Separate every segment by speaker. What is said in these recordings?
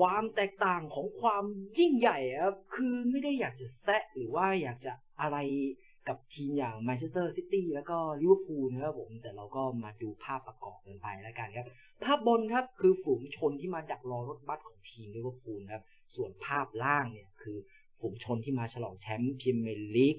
Speaker 1: ความแตกต่างของความยิ่งใหญ่ครับ คือไม่ได้อยากจะแซะหรือว่าอยากจะอะไรกับทีมอย่างแมนเชสเตอร์ซิตี้แล้วก็ลิเวอร์พูลนะครับผม แต่เราก็มาดูภาพประกอบกันไปแล้วกันครับ ภาพบนครับคือฝูงชนที่มาดักรอรถบัสของทีมลิเวอร์พูลครับ ส่วนภาพล่างเนี่ยคือฝูงชนที่มาฉลองแชมป์พรีเมียร์ลีก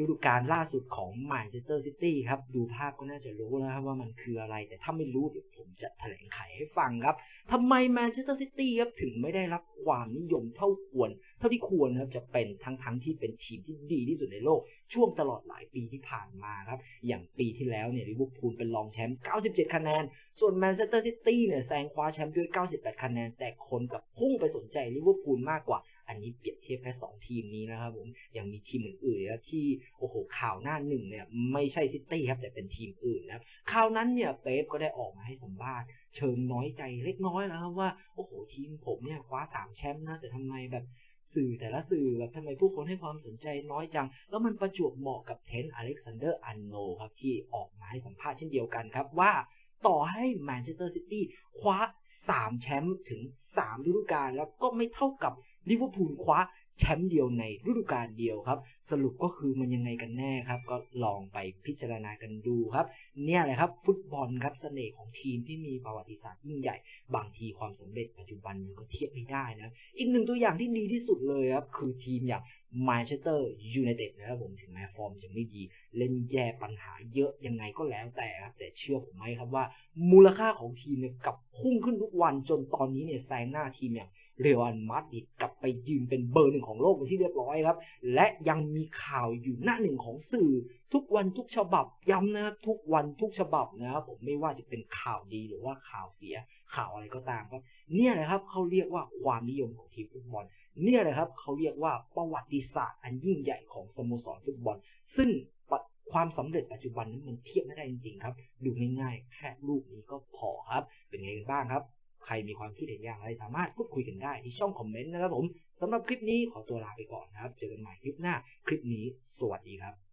Speaker 1: ฤดูกาลล่าสุดของแมนเชสเตอร์ซิตี้ครับ ดูภาพก็น่าจะรู้แล้วครับว่ามันคืออะไร แต่ถ้าไม่รู้เดี๋ยวผมจะแถลงไขให้ฟังครับทำไมแมนเชสเตอร์ซิตี้ครับถึงไม่ได้รับความนิยมเท่าควร เท่าที่ควรนะครับจะเป็นทั้งทั้งที่เป็นทีมที่ดีที่สุดในโลก ช่วงตลอดหลายปีที่ผ่านมาครับ อย่างปีที่แล้วเนี่ยลิเวอร์พูลเป็นรองแชมป์ 97 คะแนน ส่วนแมนเชสเตอร์ซิตี้เนี่ยแซงคว้าแชมป์ด้วย 98 คะแนน แต่คนกับพุ่งไปสนใจลิเวอร์พูลมากกว่า อันนี้เปรียบเทียบแค่2ทีมนี้นะครับผมยังมีทีมอื่นๆนะที่โอ้โหข่าวหน้าหนึ่งเนี่ยไม่ใช่ซิตี้ครับแต่เป็นทีมอื่นนะครับคราวนั้นเนี่ยเป๊ปก็ได้ออกมาให้สัมภาษณ์เชิงน้อยใจเล็กน้อยแล้วครับว่าโอ้โหทีมผมเนี่ยคว้าสามแชมป์นะแต่ทำไมแบบสื่อแต่ละสื่อแบบทำไมผู้คนให้ความสนใจน้อยจัง แล้วมันประจวบเหมาะกับเทนต์อเล็กซานเดอร์อันโนครับที่ออกมาให้สัมภาษณ์เช่นเดียวกันครับว่าต่อให้แมนเชสเตอร์ซิตี้คว้า 3 แชมป์ถึง 3 ฤดูกาลแล้วก็ไม่เท่ากับ ลิเวอร์พูลคว้าแชมป์เดียวในฤดูกาลเดียวครับ สรุปก็คือมันยังไงกันแน่ครับ ก็ลองไปพิจารณากันดูครับ เนี่ยแหละครับฟุตบอลครับเสน่ห์ของทีมที่มีประวัติศาสตร์ยิ่งใหญ่ บางทีความสำเร็จปัจจุบันมันก็เทียบไม่ได้นะ อีกหนึ่งตัวอย่างที่ดีที่สุดเลยครับ คือทีมอย่างแมนเชสเตอร์ยูไนเต็ดนะครับผมถึงแม้ฟอร์มจะไม่ดี เล่นแย่ปัญหาเยอะยังไงก็แล้วแต่ครับ แต่เชื่อผมไหมครับว่า มูลค่าของทีมเนี่ยกลับพุ่งขึ้นทุกวันจนตอนนี้เนี่ยแซงหน้าทีมอย่าง เรอัลมาดริดกลับไปยืนเป็นเบอร์หนึ่งของโลกเป็นที่เรียบร้อยครับ และยังมีข่าวอยู่หน้าหนึ่งของสื่อ ทุกวันทุกฉบับย้ำนะครับทุกวันทุกฉบับนะครับผมไม่ว่าจะเป็นข่าวดีหรือว่าข่าวเสีย ข่าวอะไรก็ตามครับ เนี่ยแหละครับเขาเรียกว่าความนิยมของทีมฟุตบอล เนี่ยแหละครับเขาเรียกว่าประวัติศาสตร์อันยิ่งใหญ่ของสโมสรฟุตบอล ซึ่งความสำเร็จปัจจุบันนั้นมันเทียบไม่ได้จริงๆครับ ดูง่ายๆแค่ลูกนี้ก็พอครับ เป็นไงกันบ้างครับ ใครมีความคิดเห็นอย่างไรสามารถพูดคุยกันได้ที่ช่องคอมเมนต์นะครับผมสำหรับคลิปนี้ขอตัวลาไปก่อนนะครับ เจอกันใหม่คลิปหน้า คลิปนี้สวัสดีครับ